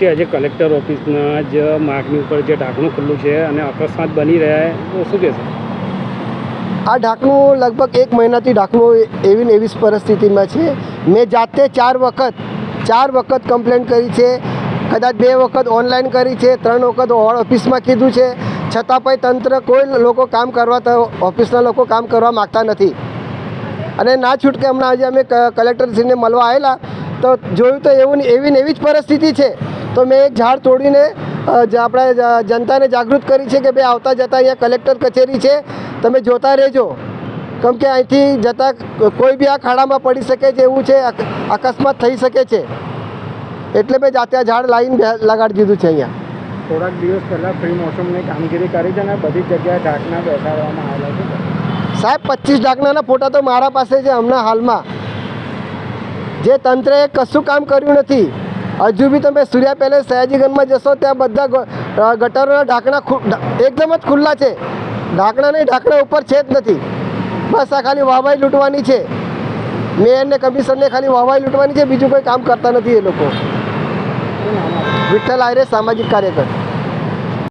છે, આજે કલેક્ટર ઓફિસના જ માર્ગની ઉપર જે ઢાંકણું ખુલ્લું છે અને અકસ્માત બની રહ્યા તો શું કહેશો? આ ઢાંકણું લગભગ એક મહિનાથી ઢાંકણું એવી ને એવી પરિસ્થિતિમાં છે. મેં જાતે ચાર વખત ચાર વખત કમ્પ્લેન કરી છે. કદાચ બે વખત ઓનલાઈન કરી છે, ત્રણ વખત ઓફિસમાં કીધું છે. છતાં પણ તંત્ર કોઈ લોકો કામ કરવા ઓફિસના લોકો કામ કરવા માગતા નથી. અને ના છૂટકે હમણાં આજે અમે કલેક્ટરશ્રીને મળવા આવેલા. તો જોયું તો એવું એવી ને એવી જ પરિસ્થિતિ છે. તો મેં એક ઝાડ તોડીને આપણા આપણે જનતાને જાગૃત કરી છે કે ભાઈ આવતા જતાં અહીંયા કલેક્ટર કચેરી છે તમે જોતા રહેજો. કેમ કે અહીંથી જતાં કોઈ બી આ ખાડામાં પડી શકે છે એવું છે અકસ્માત થઈ શકે છે. એટલે મેં જાતે આ ઝાડ લાવીને લગાડી દીધું છે અહીંયા. થોડાક દિવસ પહેલાં ફ્રી મોસમની કામગીરી કરી છે અને બધી જગ્યાએ ઢાંકણા બેસાડવામાં આવેલા છે. સાહેબ પચીસ ઢાંકણાના ફોટા તો મારા પાસે છે હમણાં હાલમાં. જે તંત્રએ કશું કામ કર્યું નથી. હજુ બી તમે સૂર્યા પેલેસ સયાજીગંજમાં જશો, ત્યાં બધા ગટરોના ઢાંકણા એકદમ જ ખુલ્લા છે. ઢાંકણા નહીં, ઢાંકણા ઉપર છે જ નથી. બસ આ ખાલી વાહવાઈ લૂંટવાની છે. મેયરને કમિશનરને ખાલી વાહવાઈ લૂંટવાની છે, બીજું કોઈ કામ કરતા નથી એ લોકો. વિઠ્ઠલ આયરે સામાજિક કાર્યકર.